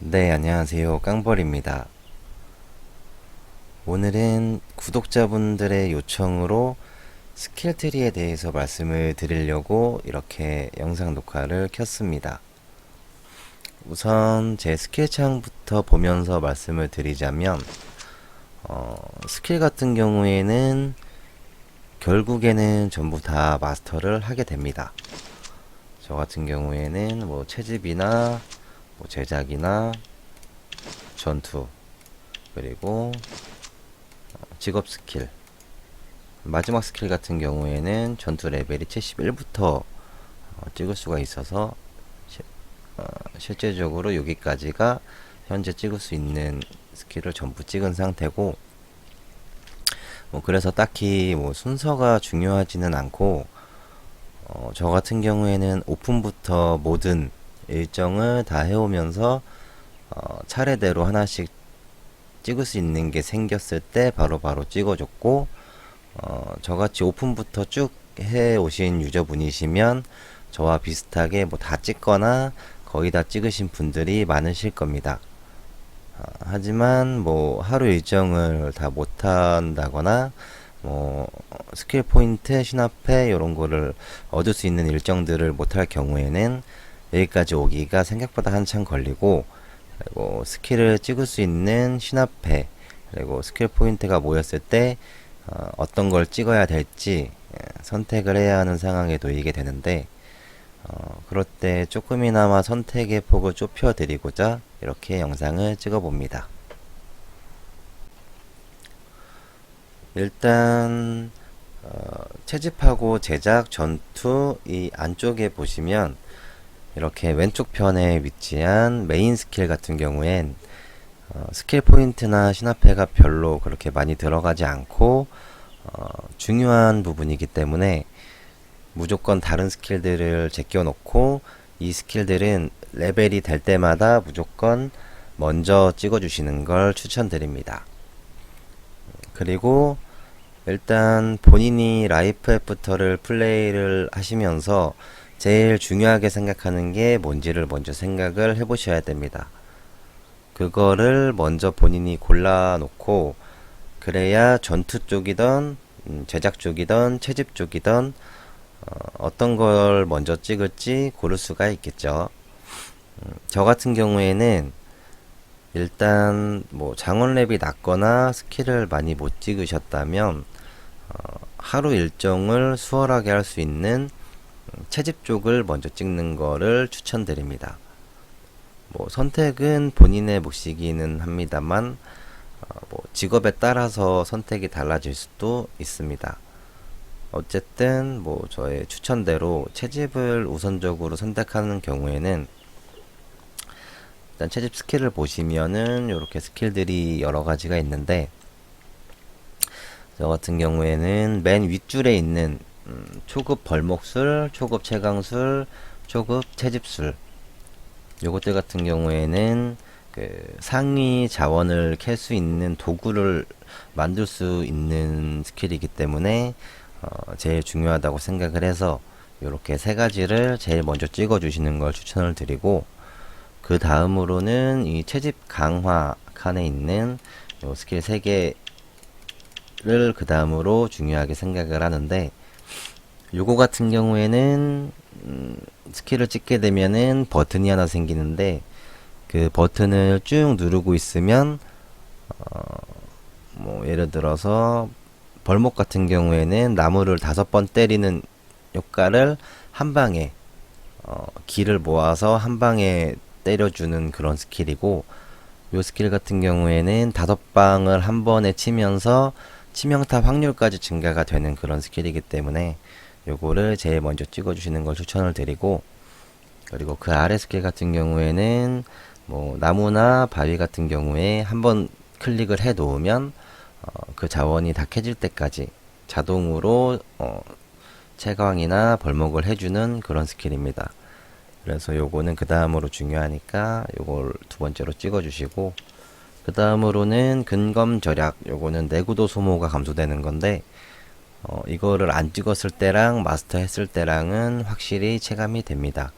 네, 안녕하세요. 깡벌입니다. 오늘은 구독자분들의 요청으로 스킬트리에 대해서 말씀을 드리려고 이렇게 영상 녹화를 켰습니다. 우선 제 스킬 창부터 보면서 말씀을 드리자면, 어, 스킬 같은 경우에는 결국에는 전부 다 마스터를 하게 됩니다. 저 같은 경우에는 뭐 채집이나 뭐 제작이나 전투 그리고 어, 직업 스킬. 마지막 스킬 같은 경우에는 전투 레벨이 71부터 어, 찍을 수가 있어서 시, 어, 실제적으로 여기까지가 현재 찍을 수 있는 스킬을 전부 찍은 상태고 뭐 그래서 딱히 뭐 순서가 중요하지는 않고 어, 저 같은 경우에는 오픈부터 모든 일정을 다 해오면서 어, 차례대로 하나씩 찍을 수 있는 게 생겼을 때 바로바로 바로 찍어줬고 어, 저같이 오픈부터 쭉 해오신 유저분이시면 저와 비슷하게 뭐 다 찍거나 거의 다 찍으신 분들이 많으실 겁니다. 어, 하지만 뭐 하루 일정을 다 못한다거나 뭐 스킬 포인트, 신화패 이런 거를 얻을 수 있는 일정들을 못할 경우에는 여기까지 오기가 생각보다 한참 걸리고 그리고 스킬을 찍을 수 있는 신화패 그리고 스킬 포인트가 모였을 때 어, 떤걸 찍어야 될지 예, 선택을 해야 하는 상황에 놓이게 되는데 어, 그럴 때 조금이나마 선택의 폭을 좁혀 드리고자 이렇게 영상을 찍어 봅니다. 일단 어, 채집하고 제작 전투 이 안쪽에 보시면 이렇게 왼쪽 편에 위치한 메인 스킬 같은 경우엔 어, 스킬 포인트나 신화패가 별로 그렇게 많이 들어가지 않고 어, 중요한 부분이기 때문에 무조건 다른 스킬들을 제껴 놓고 이 스킬들은 레벨이 될 때마다 무조건 먼저 찍어 주시는 걸 추천드립니다. 그리고 일단 본인이 라이프 애프터를 플레이를 하시면서 제일 중요하게 생각하는 게 뭔지를 먼저 생각을 해 보셔야 됩니다. 그거를 먼저 본인이 골라 놓고 그래야 전투 쪽이던 음, 제작 쪽이던 채집 쪽이던 어, 떤걸 먼저 찍을지 고를 수가 있겠죠. 음, 저 같은 경우에는 일단 뭐 장원랩이 낮거나 스킬을 많이 못 찍으셨다면 어, 하루 일정을 수월하게 할 수 있는 채집 쪽을 먼저 찍는 거를 추천드립니다. 뭐 선택은 본인의 몫이기는 합니다만 어, 뭐 직업에 따라서 선택이 달라질 수도 있습니다. 어쨌든 뭐 저의 추천대로 채집을 우선적으로 선택하는 경우에는 일단 채집 스킬을 보시면은 이렇게 스킬들이 여러 가지가 있는데 저 같은 경우에는 맨 윗줄에 있는 음, 초급 벌목술, 초급 채광술, 초급 채집술. 요것들 같은 경우에는 그 상위 자원을 캘 수 있는 도구를 만들 수 있는 스킬이기 때문에 어, 제일 중요하다고 생각을 해서 이렇게 세 가지를 제일 먼저 찍어 주시는 걸 추천을 드리고 그 다음으로는 이 채집 강화 칸에 있는 요 스킬 세 개를 그 다음으로 중요하게 생각을 하는데 요거 같은 경우에는 음, 스킬을 찍게 되면은 버튼이 하나 생기는데 그 버튼을 쭉 누르고 있으면 어, 뭐 예를 들어서 벌목 같은 경우에는 나무를 다섯 번 때리는 효과를 한 방에 어, 기를 모아서 한 방에 때려주는 그런 스킬이고 요 스킬 같은 경우에는 다섯 방을 한 번에 치면서 치명타 확률까지 증가가 되는 그런 스킬이기 때문에 요거를 제일 먼저 찍어주시는 걸 추천을 드리고 그리고 그 아래 스킬 같은 경우에는 뭐 나무나 바위 같은 경우에 한번 클릭을 해 놓으면 어, 그 자원이 다 캐질 때까지 자동으로 어, 채광이나 벌목을 해주는 그런 스킬입니다. 그래서 요거는 그 다음으로 중요하니까 요걸 두 번째로 찍어 주시고 그 다음으로는 근검 절약 요거는 내구도 소모가 감소되는 건데 어, 이거를 안 찍었을 때랑 마스터 했을 때랑은 확실히 체감이 됩니다.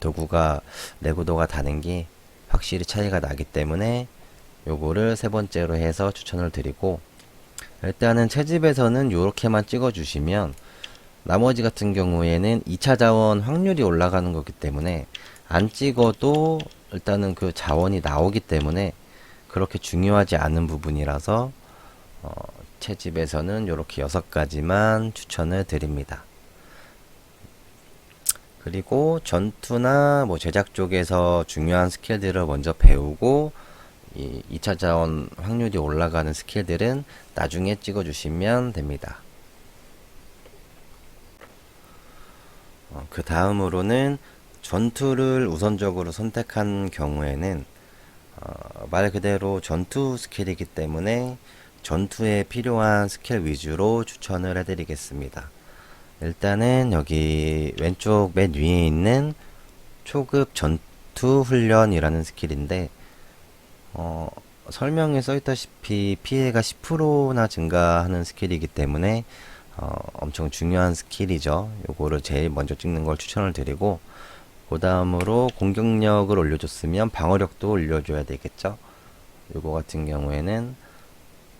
도구가 내구도가 다른 게 확실히 차이가 나기 때문에 요거를 세 번째로 해서 추천을 드리고 일단은 채집에서는 요렇게만 찍어 주시면 나머지 같은 경우에는 2차 자원 확률이 올라가는 거기 때문에 안 찍어도 일단은 그 자원이 나오기 때문에 그렇게 중요하지 않은 부분이라서 어, 채집에서는 요렇게 여섯 가지만 추천을 드립니다. 그리고 전투나 뭐 제작 쪽에서 중요한 스킬들을 먼저 배우고 이 2차 자원 확률이 올라가는 스킬들은 나중에 찍어 주시면 됩니다. 어, 그 다음으로는 전투를 우선적으로 선택한 경우에는 어, 말 그대로 전투 스킬이기 때문에 전투에 필요한 스킬 위주로 추천을 해드리겠습니다. 일단은 여기 왼쪽 맨 위에 있는 초급 전투 훈련이라는 스킬인데 어, 설명에 써있다시피 피해가 10%나 증가하는 스킬이기 때문에 어, 엄청 중요한 스킬이죠. 요거를 제일 먼저 찍는 걸 추천을 드리고 그 다음으로 공격력을 올려줬으면 방어력도 올려줘야 되겠죠. 요거 같은 경우에는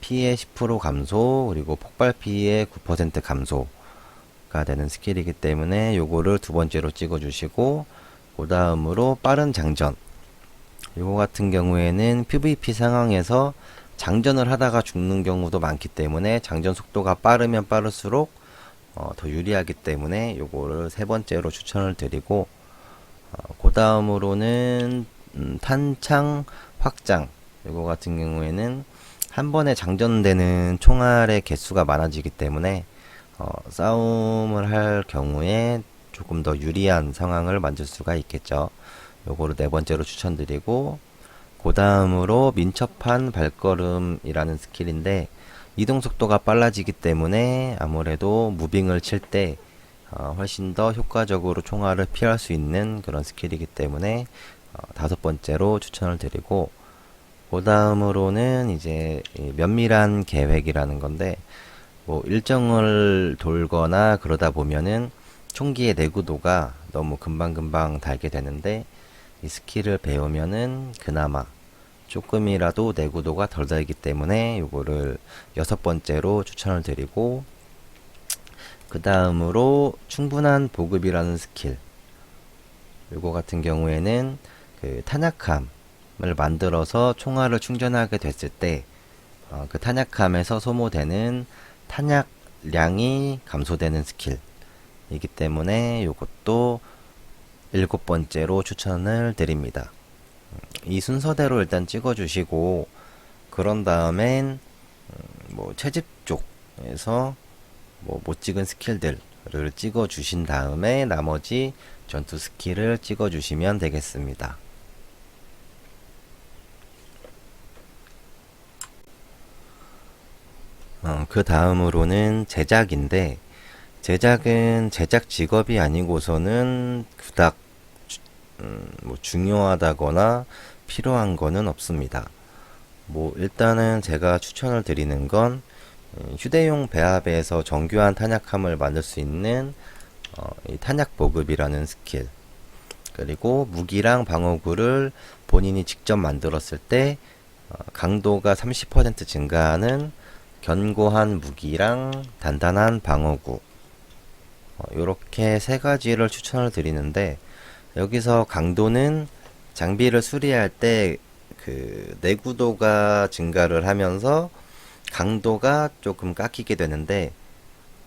피해 10% 감소 그리고 폭발 피해 9% 감소가 되는 스킬이기 때문에 요거를 두 번째로 찍어 주시고 그 다음으로 빠른 장전. 요거 같은 경우에는 PVP 상황에서 장전을 하다가 죽는 경우도 많기 때문에 장전 속도가 빠르면 빠를수록 어, 더 유리하기 때문에 요거를 세 번째로 추천을 드리고 어, 그 다음으로는 음, 탄창 확장. 요거 같은 경우에는 한 번에 장전되는 총알의 개수가 많아지기 때문에 어, 싸움을 할 경우에 조금 더 유리한 상황을 만들 수가 있겠죠. 요거를 네 번째로 추천드리고 그 다음으로 민첩한 발걸음이라는 스킬인데 이동 속도가 빨라지기 때문에 아무래도 무빙을 칠때 어, 훨씬 더 효과적으로 총알을 피할 수 있는 그런 스킬이기 때문에 어, 다섯 번째로 추천을 드리고 그 다음으로는 이제 면밀한 계획이라는 건데 뭐 일정을 돌거나 그러다 보면은 총기의 내구도가 너무 금방금방 달게 되는데 이 스킬을 배우면은 그나마 조금이라도 내구도가 덜 달기 때문에 이거를 여섯 번째로 추천을 드리고 그 다음으로 충분한 보급이라는 스킬 이거 같은 경우에는 그 탄약함 을 만들어서 총알을 충전하게 됐을 때그 어, 그 탄약함에서 소모되는 탄약량이 감소되는 스킬이기 때문에 이것도 일곱 번째로 추천을 드립니다. 이 순서대로 일단 찍어주시고 그런 다음엔 음, 뭐 채집 쪽에서 뭐 못 찍은 스킬들을 찍어 주신 다음에 나머지 전투 스킬을 찍어 주시면 되겠습니다. 어, 그 다음으로는 제작인데 제작은 제작 직업이 아니고서는 그닥 음, 뭐 중요하다거나 필요한 거는 없습니다. 뭐 일단은 제가 추천을 드리는 건 음, 휴대용 배합에서 정교한 탄약함을 만들 수 있는 어, 이 탄약 보급이라는 스킬 그리고 무기랑 방어구를 본인이 직접 만들었을 때 어, 강도가 30% 증가하는 견고한 무기랑 단단한 방어구. 이렇게 어, 세 가지를 추천을 드리는데 여기서 강도는 장비를 수리할 때 그 내구도가 증가를 하면서 강도가 조금 깎이게 되는데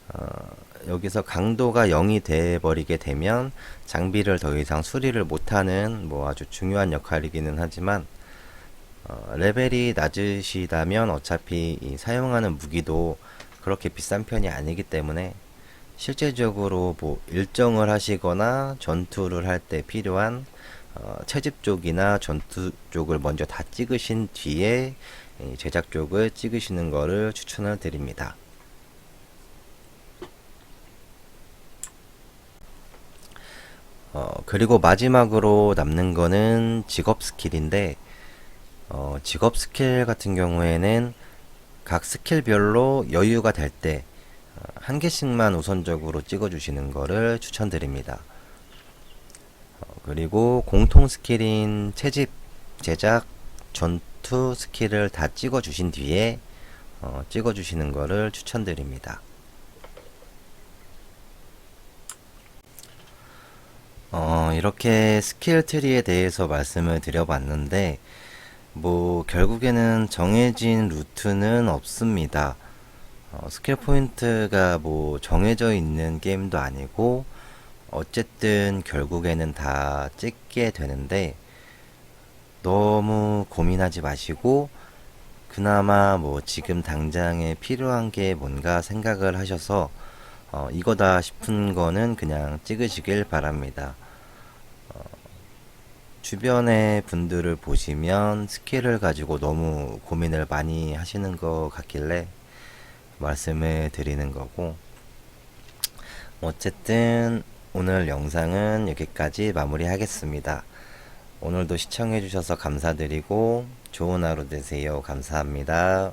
어, 여기서 강도가 0이 돼 버리게 되면 장비를 더 이상 수리를 못하는 뭐 아주 중요한 역할이기는 하지만 어, 레벨이 낮으시다면 어차피 사용하는 무기도 그렇게 비싼 편이 아니기 때문에 실제적으로 뭐 일정을 하시거나 전투를 할 때 필요한 어, 채집 쪽이나 전투 쪽을 먼저 다 찍으신 뒤에 제작 쪽을 찍으시는 것을 추천을 드립니다. 어, 그리고 마지막으로 남는 거는 직업 스킬인데 어, 직업 스킬 같은 경우에는 각 스킬별로 여유가 될 때 한 개씩만 우선적으로 찍어주시는 것을 추천드립니다. 어, 그리고 공통 스킬인 채집 제작, 전투 스킬을 다 찍어 주신 뒤에 어, 찍어 주시는 거를 추천드립니다. 어, 이렇게 스킬 트리에 대해서 말씀을 드려봤는데, 뭐, 결국에는 정해진 루트는 없습니다. 어, 스킬 포인트가 뭐 정해져 있는 게임도 아니고, 어쨌든 결국에는 다 찍게 되는데, 너무 고민하지 마시고, 그나마 뭐 지금 당장에 필요한 게 뭔가 생각을 하셔서, 어, 이거다 싶은 거는 그냥 찍으시길 바랍니다. 주변의 분들을 보시면 스킬을 가지고 너무 고민을 많이 하시는 것 같길래 말씀을 드리는 거고 어쨌든 오늘 영상은 여기까지 마무리하겠습니다. 오늘도 시청해주셔서 감사드리고 좋은 하루 되세요. 감사합니다.